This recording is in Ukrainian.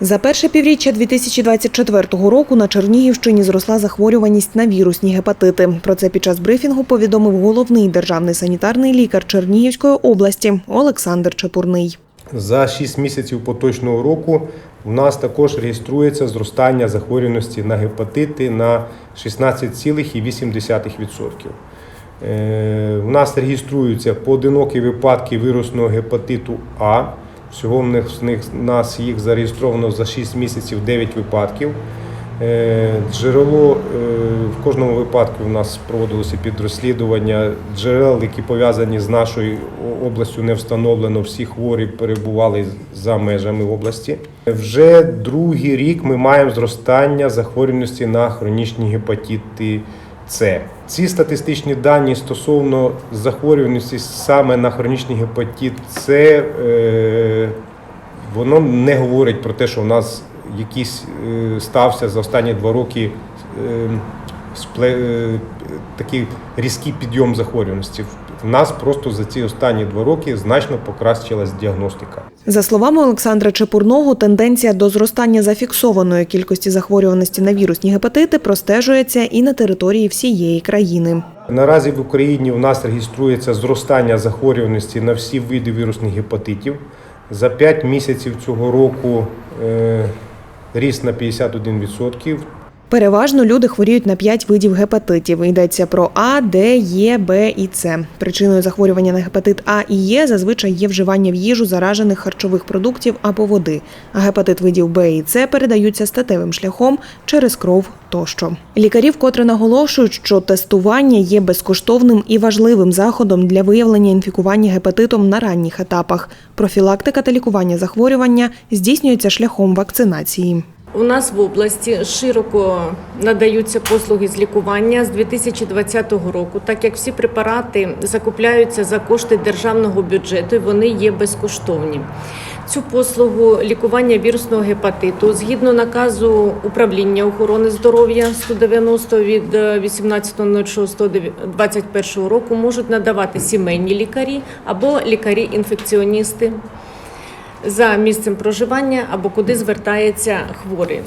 За перше півріччя 2024 року на Чернігівщині зросла захворюваність на вірусні гепатити. Про це під час брифінгу повідомив головний державний санітарний лікар Чернігівської області Олександр Чепурний. За 6 місяців поточного року у нас також реєструється зростання захворюваності на гепатити на 16,8%. Е, У нас реєструються поодинокі випадки вірусного гепатиту А. Всього в них- в них- нас їх зареєстровано за 6 місяців 9 випадків. Е, Джерело е, в кожному випадку у нас проводилося підрозслідування. Джерел, які пов'язані з нашою областю, не встановлено. Всі хворі перебували за межами області. Вже другий рік ми маємо зростання захворюваності на хронічні гепатити С. Ці статистичні дані стосовно захворюваності саме на хронічний гепатит це е, воно не говорить про те, що у нас якийсь е, стався за останні два роки е, такий різкий підйом захворюваності. В нас просто за ці останні два роки значно покращилась діагностика. За словами Олександра Чепурного, тенденція до зростання зафіксованої кількості захворюваності на вірусні гепатити простежується і на території всієї країни. Наразі в Україні у нас реєструється зростання захворюваності на всі види вірусних гепатитів. За 5 місяців цього року е, ріст на 51%. Переважно люди хворіють на 5 видів гепатитів. Йдеться про А, Д, Е, Б і С. Причиною захворювання на гепатит А і Е зазвичай є вживання в їжу заражених харчових продуктів або води. А гепатит видів Б і С передаються статевим шляхом через кров тощо. Лікарі вкотре наголошують, що тестування є безкоштовним і важливим заходом для виявлення інфікування гепатитом на ранніх етапах. Профілактика та лікування захворювання здійснюється шляхом вакцинації. У нас в області широко надаються послуги з лікування з 2020 року, так як всі препарати закупляються за кошти державного бюджету, і вони є безкоштовні. Цю послугу лікування вірусного гепатиту згідно наказу управління охорони здоров'я 190 від е, 18.06.21 року можуть надавати сімейні лікарі або лікарі-інфекціоністи за місцем проживання або куди звертається хворий.